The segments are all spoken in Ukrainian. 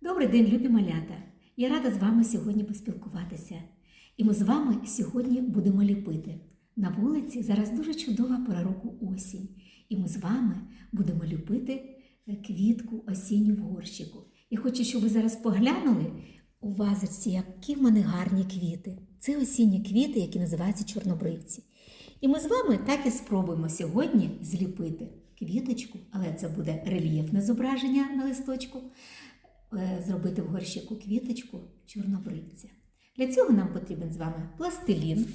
Добрий день, любі малята! Я рада з вами сьогодні поспілкуватися. І ми з вами сьогодні будемо ліпити. На вулиці зараз дуже чудова пора року осінь. І ми з вами будемо ліпити е, квітку осінню в горщику. Я хочу, щоб ви зараз поглянули у вазочці, які в мене гарні квіти. Це осінні квіти, які називаються чорнобривці. І ми з вами так і спробуємо сьогодні зліпити квіточку, але це буде рельєфне зображення на листочку зробити в горщику квіточку чорнобривця. Для цього нам потрібен з вами пластилін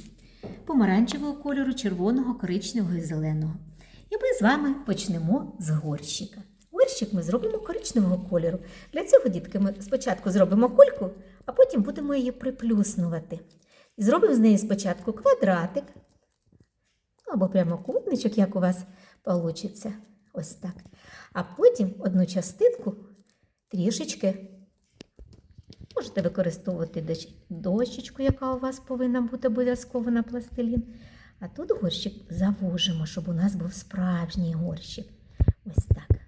помаранчевого кольору, червоного, коричневого і зеленого. І ми з вами почнемо з горщика. Горщик ми зробимо коричневого кольору. Для цього, дітки, ми спочатку зробимо кульку, а потім будемо її приплюснувати. І зробимо з неї спочатку квадратик або прямокутничок, як у вас вийде. Ось так. А потім одну частинку трішечки можете використовувати дощечку, яка у вас повинна бути обов'язково на пластилін. А тут горщик завужимо, щоб у нас був справжній горщик. Ось так.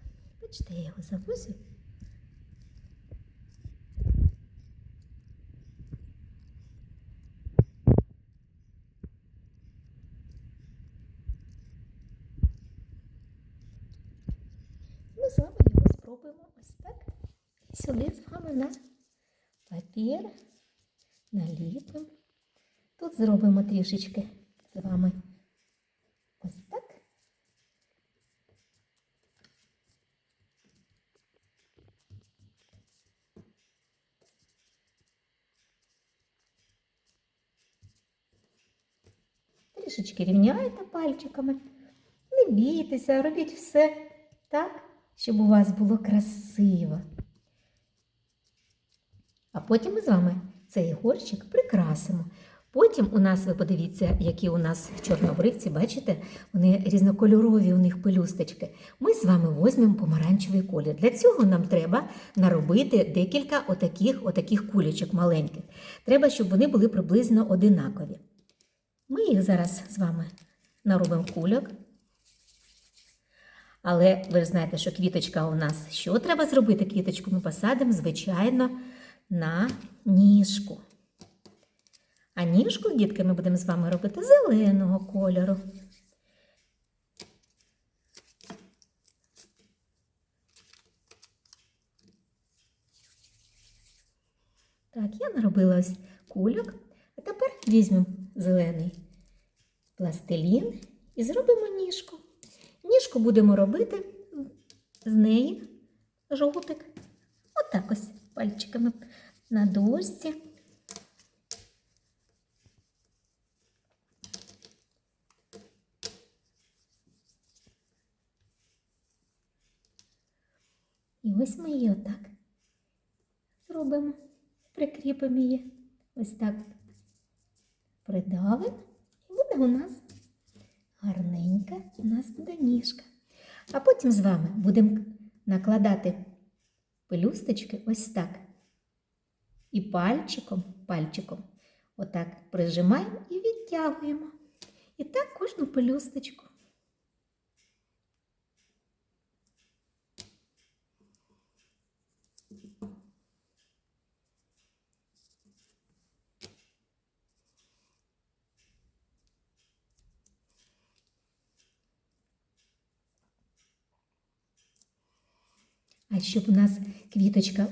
Бачите, я його завозю. Ми з вами його спробуємо ось так. Сюди з вами на папір наліпимо. Тут зробимо трішечки з вами ось так. Трішечки рівняйте пальчиками. Не бійтеся, робіть все так, щоб у вас було красиво. Потім ми з вами цей горщик прикрасимо. Потім у нас, ви подивіться, які у нас в чорнобривці, бачите, вони різнокольорові, у них пелюсточки. Ми з вами візьмемо помаранчевий колір. Для цього нам треба наробити декілька отаких, отаких кулечок маленьких. Треба, щоб вони були приблизно одинакові. Ми їх зараз з вами наробимо кульок. Але ви ж знаєте, що квіточка у нас що треба зробити? Квіточку ми посадимо, звичайно, на ніжку. А ніжку, дітки, ми будемо з вами робити зеленого кольору. Так, я наробила ось кульок. А тепер візьмемо зелений пластилін і зробимо ніжку. Ніжку будемо робити з неї жовтик. Отак ось пальчиками на дошці. І ось ми її отак зробимо, прикріпимо її. Ось так придавимо. І буде у нас гарненька, у нас буде ніжка. А потім з вами будемо накладати пелюсточки ось так. І пальчиком, пальчиком отак прижимаємо і відтягуємо. І так кожну пелюсточку. А щоб у нас квіточка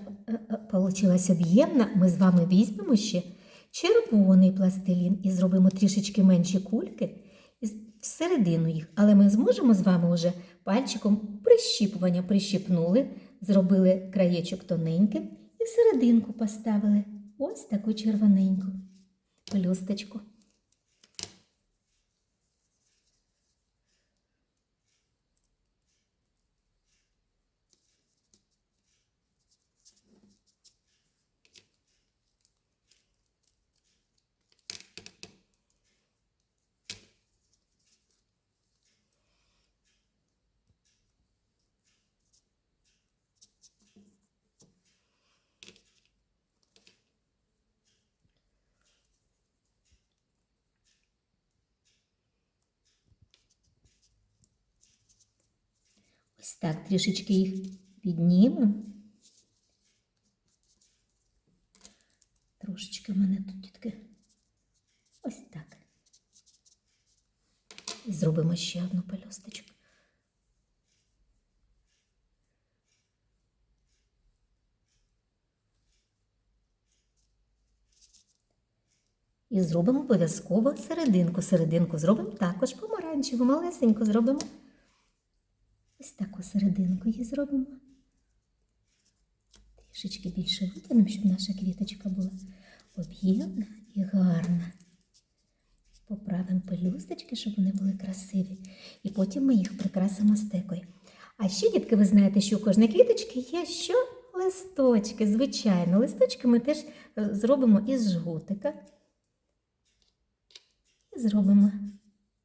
вийшла об'ємна, ми з вами візьмемо ще червоний пластилін і зробимо трішечки менші кульки всередину їх. Але ми зможемо з вами вже пальчиком прищіпування прищіпнули, зробили краєчок тоненьким і всерединку поставили ось таку червоненьку пелюсточку. Ось так трішечки їх піднімемо. Трошечки в мене тут дітки. Ось так. І зробимо ще одну пелюсточку. І зробимо обов'язково серединку. Серединку зробимо також помаранчеву, малесеньку зробимо. Ось таку серединку її зробимо. Трішечки більше витягнемо, щоб наша квіточка була об'ємна і гарна. Поправимо пелюсточки, щоб вони були красиві. І потім ми їх прикрасимо стекою. А ще, дітки, ви знаєте, що у кожної квіточки є що? Листочки, звичайно. Листочки ми теж е, зробимо із жгутика. І зробимо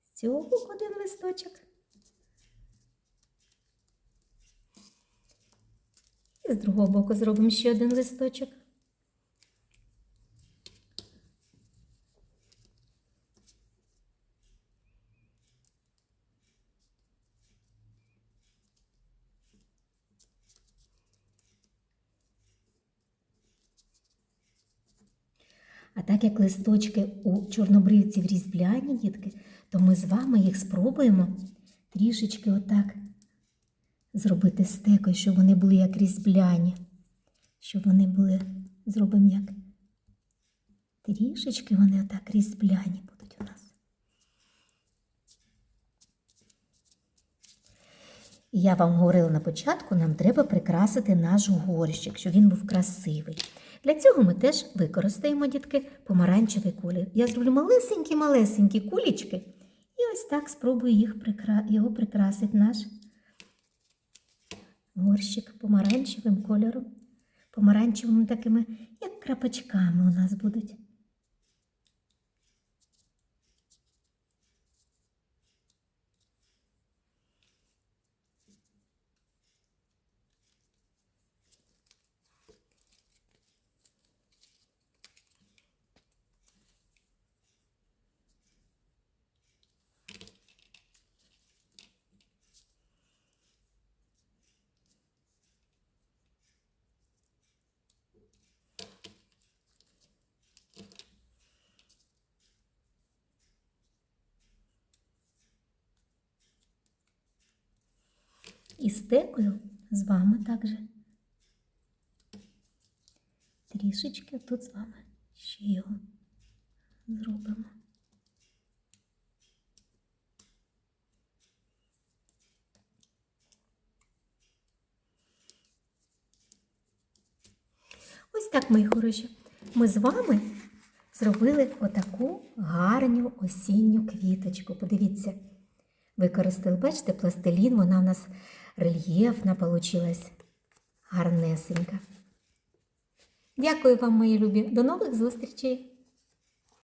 з цього один листочок. З другого боку зробимо ще один листочок. А так як листочки у чорнобривців різьбляні, дітки, то ми з вами їх спробуємо трішечки отак зробити стекою, щоб вони були як різьбляні. Щоб вони були, зробимо як трішечки вони отак різьбляні будуть у нас. Я вам говорила на початку, нам треба прикрасити наш горщик, щоб він був красивий. Для цього ми теж використаємо, дітки, помаранчевий колір. Я зроблю малесенькі-малесенькі кулічки і ось так спробую їх прикра... його прикрасити наш горщик помаранчевим кольором. Помаранчевими такими, як крапочками у нас будуть. І стекою з вами також. Трішечки тут з вами ще його зробимо. Ось так, мої хороші. Ми з вами зробили отаку гарню осінню квіточку. Подивіться, використали, бачите, пластилін, вона у нас рельєфна получилась, гарнесенька. Дякую вам, мої любі. До нових зустрічей!